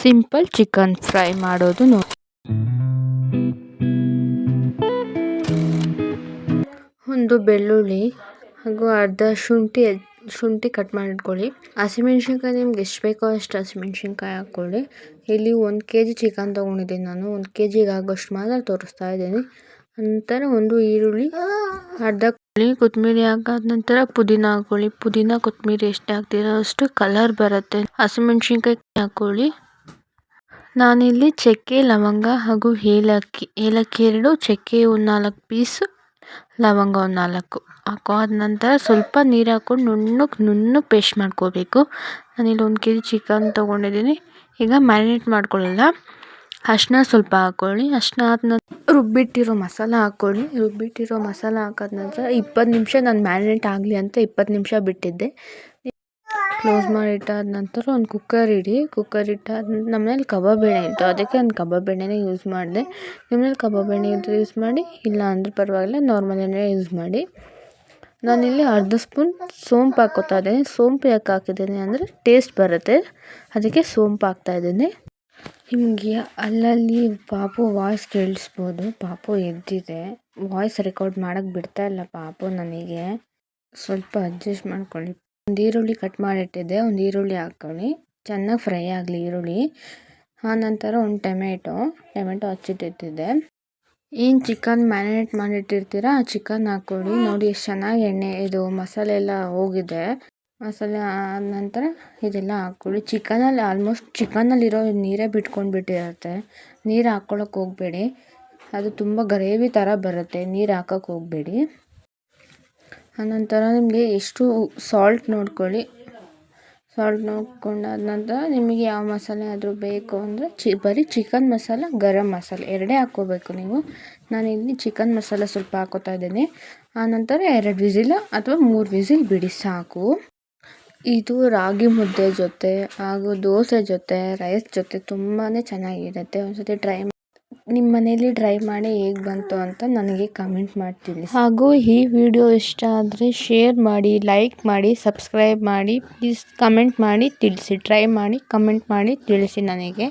Simple chicken fry ಮಾಡೋದು ನೋಡಿ. ಒಂದು ಬೆಳ್ಳುಳ್ಳಿ ಹಾಗೂ ಅರ್ಧ ಶುಂಠಿ ಶುಂಠಿ ಕಟ್ ಮಾಡಿಟ್ಕೊಳ್ಳಿ. ಹಸಿಮೆಣ್ಸಿನ್ಕಾಯಿ ನಿಮ್ಗೆ ಎಷ್ಟು ಬೇಕೋ ಅಷ್ಟು ಹಸಿಮೆಣ್ಸಿನ್ಕಾಯಿ ಹಾಕ್ಕೊಳ್ಳಿ. ಇಲ್ಲಿ ಒಂದು ಕೆ ಜಿ ಚಿಕನ್ ತೊಗೊಂಡಿದ್ದೀನಿ ನಾನು. ಒಂದು ಕೆ ಜಿಗೆ ಆಗೋಷ್ಟು ಮಾತ್ರ ತೋರಿಸ್ತಾ ಇದ್ದೀನಿ. ನಂತರ ಒಂದು ಈರುಳ್ಳಿ, ಅರ್ಧ ಕೊತ್ತಂಬರಿ ಹಾಕಾದ ನಂತರ ಪುದೀನ ಹಾಕೊಳ್ಳಿ ಪುದೀನ, ಕೊತ್ತಂಬರಿ ಎಷ್ಟು ಹಾಕ್ತೀರೋ ಅಷ್ಟು ಕಲರ್ ಬರುತ್ತೆ. ಹಸಿಮೆಣ್ಸಿನ್ಕಾಯಿ ಹಾಕೊಳ್ಳಿ ನಾನಿಲ್ಲಿ ಚಕ್ಕೆ, ಲವಂಗ ಹಾಗೂ ಏಲಕ್ಕಿ ಏಲಕ್ಕಿ ಎರಡು ಚಕ್ಕೆ ಒಂದು ನಾಲ್ಕು ಪೀಸು, ಲವಂಗ ಒಂದು ನಾಲ್ಕು. ಹಾಕಾದ ನಂತರ ಸ್ವಲ್ಪ ನೀರು ಹಾಕ್ಕೊಂಡು ನುಣ್ಣಗೆ ನುಣ್ಣಗೆ ಪೇಸ್ಟ್ ಮಾಡ್ಕೋಬೇಕು. ನಾನಿಲ್ಲಿ ಒಂದು ಕೆ ಜಿ ಚಿಕನ್ ತೊಗೊಂಡಿದ್ದೀನಿ. ಈಗ ಮ್ಯಾರಿನೇಟ್ ಮಾಡ್ಕೊಳ್ಳಲ್ಲ ಅರ್ಶಿನ ಸ್ವಲ್ಪ ಹಾಕ್ಕೊಳ್ಳಿ ಅರ್ಶಿನ ಆದ ನಂತರ ರುಬ್ಬಿಟ್ಟಿರೋ ಮಸಾಲ ಹಾಕ್ಕೊಳ್ಳಿ ರುಬ್ಬಿಟ್ಟಿರೋ ಮಸಾಲ ಹಾಕಾದ ನಂತರ ಇಪ್ಪತ್ತು ನಿಮಿಷ ನಾನು ಮ್ಯಾರಿನೇಟ್ ಆಗಲಿ ಅಂತ ಇಪ್ಪತ್ತು ನಿಮಿಷ ಬಿಟ್ಟಿದ್ದೆ. ಕ್ಲೋಸ್ ಮಾಡಿ ಇಟ್ಟಾದ ನಂತರ ಒಂದು ಕುಕ್ಕರ್ ಇಡಿ. ಕುಕ್ಕರ್ ಇಟ್ಟಾದ ನಮ್ಮನೇಲಿ ಕಬಾಬ್ ಎಣ್ಣೆ ಇತ್ತು. ಅದಕ್ಕೆ ನಾನು ಕಬಾಬ್ ಎಣ್ಣೆನೇ ಯೂಸ್ ಮಾಡಿದೆ. ನಿಮ್ಮನೇಲಿ ಕಬಾಬ್ ಎಣ್ಣೆ ಇದ್ದರೆ ಯೂಸ್ ಮಾಡಿ, ಇಲ್ಲ ಅಂದ್ರೆ ಪರವಾಗಿಲ್ಲ ನಾರ್ಮಲ್ ಎಣ್ಣೆ ಯೂಸ್ ಮಾಡಿ. ನಾನಿಲ್ಲಿ ಅರ್ಧ ಸ್ಪೂನ್ ಸೋಂಪು ಹಾಕೋತಾ ಇದ್ದೀನಿ. ಸೋಂಪು ಯಾಕೆ ಹಾಕಿದ್ದೀನಿ ಅಂದರೆ ಟೇಸ್ಟ್ ಬರುತ್ತೆ. ಅದಕ್ಕೆ ಸೋಂಪು ಹಾಕ್ತಾಯಿದ್ದೀನಿ ನಿಮಗೆ ಅಲ್ಲಲ್ಲಿ ಪಾಪು ವಾಯ್ಸ್ ಕೇಳಿಸ್ಬೋದು. ಪಾಪು ಎದ್ದಿದೆ. ವಾಯ್ಸ್ ರೆಕಾರ್ಡ್ ಮಾಡೋಕ್ಕೆ ಬಿಡ್ತಾ ಇಲ್ಲ ಪಾಪು ನನಗೆ. ಸ್ವಲ್ಪ ಅಡ್ಜಸ್ಟ್ ಮಾಡ್ಕೊಳ್ಳಿ. ಒಂದು ಈರುಳ್ಳಿ ಕಟ್ ಮಾಡಿಟ್ಟಿದ್ದೆ, ಒಂದು ಈರುಳ್ಳಿ ಹಾಕ್ಕೊಳ್ಳಿ. ಚೆನ್ನಾಗಿ ಫ್ರೈ ಆಗಲಿ ಈರುಳ್ಳಿ. ಆನಂತರ ಒಂದು ಟೊಮೆಟೊ ಟೊಮೆಟೊ ಹಚ್ಚಿಟ್ಟಿಟ್ಟಿದ್ದೆ ಏನು ಚಿಕನ್ ಮ್ಯಾರಿನೇಟ್ ಮಾಡಿಟ್ಟಿರ್ತೀರ, ಆ ಚಿಕನ್ ಹಾಕ್ಕೊಳ್ಳಿ. ನೋಡಿ ಎಷ್ಟು ಚೆನ್ನಾಗಿ ಎಣ್ಣೆ, ಇದು ಮಸಾಲೆ ಎಲ್ಲ ಹೋಗಿದೆ. ಮಸಾಲೆ ಆದ ನಂತರ ಇದೆಲ್ಲ ಹಾಕ್ಕೊಳ್ಳಿ. ಚಿಕನಲ್ಲಿ ಆಲ್ಮೋಸ್ಟ್ ಚಿಕನಲ್ಲಿರೋ ನೀರೇ ಬಿಟ್ಕೊಂಡು ಬಿಟ್ಟಿರುತ್ತೆ. ನೀರು ಹಾಕ್ಕೊಳಕ್ಕೆ ಹೋಗಬೇಡಿ. ಅದು ತುಂಬ ಗ್ರೇವಿ ಥರ ಬರುತ್ತೆ. ನೀರು ಹಾಕಕ್ಕೆ ಹೋಗಬೇಡಿ. ಆನಂತರ ನಿಮಗೆ ಎಷ್ಟು ಸಾಲ್ಟ್ ನೋಡ್ಕೊಳ್ಳಿ. ಸಾಲ್ಟ್ ನೋಡ್ಕೊಂಡಾದ ನಂತರ ನಿಮಗೆ ಯಾವ ಮಸಾಲೆ ಆದರೂ ಬೇಕು ಅಂದರೆ ಚಿ, ಬರೀ ಚಿಕನ್ ಮಸಾಲ, ಗರಂ ಮಸಾಲೆ ಎರಡೇ ಹಾಕ್ಕೋಬೇಕು ನೀವು. ನಾನು ಇಲ್ಲಿ ಚಿಕನ್ ಮಸಾಲ ಸ್ವಲ್ಪ ಹಾಕ್ಕೋತಾ ಇದ್ದೀನಿ. ಆನಂತರ ಎರಡು ವಿಸಿಲ್ ಅಥವಾ ಮೂರು ವಿಸಿಲ್ ಬಿಡಿ, ಸಾಕು. ಇದು ರಾಗಿ ಮುದ್ದೆ ಜೊತೆ ಹಾಗೂ ದೋಸೆ ಜೊತೆ ರೈಸ್ ಜೊತೆ ತುಂಬಾ ಚೆನ್ನಾಗಿರುತ್ತೆ. ಒಂದ್ಸತಿ ಟ್ರೈ ನಿಮ್ಮ ಮನೇಲಿ ಟ್ರೈ ಮಾಡಿ ಹೇಗೆ ಬಂತು ಅಂತ ನನಗೆ ಕಮೆಂಟ್ ಮಾಡ್ತೀನಿ. ಹಾಗೂ ಈ ವಿಡಿಯೋ ಇಷ್ಟ ಆದರೆ ಶೇರ್ ಮಾಡಿ ಲೈಕ್ ಮಾಡಿ ಸಬ್ಸ್ಕ್ರೈಬ್ ಮಾಡಿ. ಪ್ಲೀಸ್ ಕಮೆಂಟ್ ಮಾಡಿ, ತಿಳಿಸಿ ಟ್ರೈ ಮಾಡಿ ಕಮೆಂಟ್ ಮಾಡಿ, ತಿಳಿಸಿ ನನಗೆ.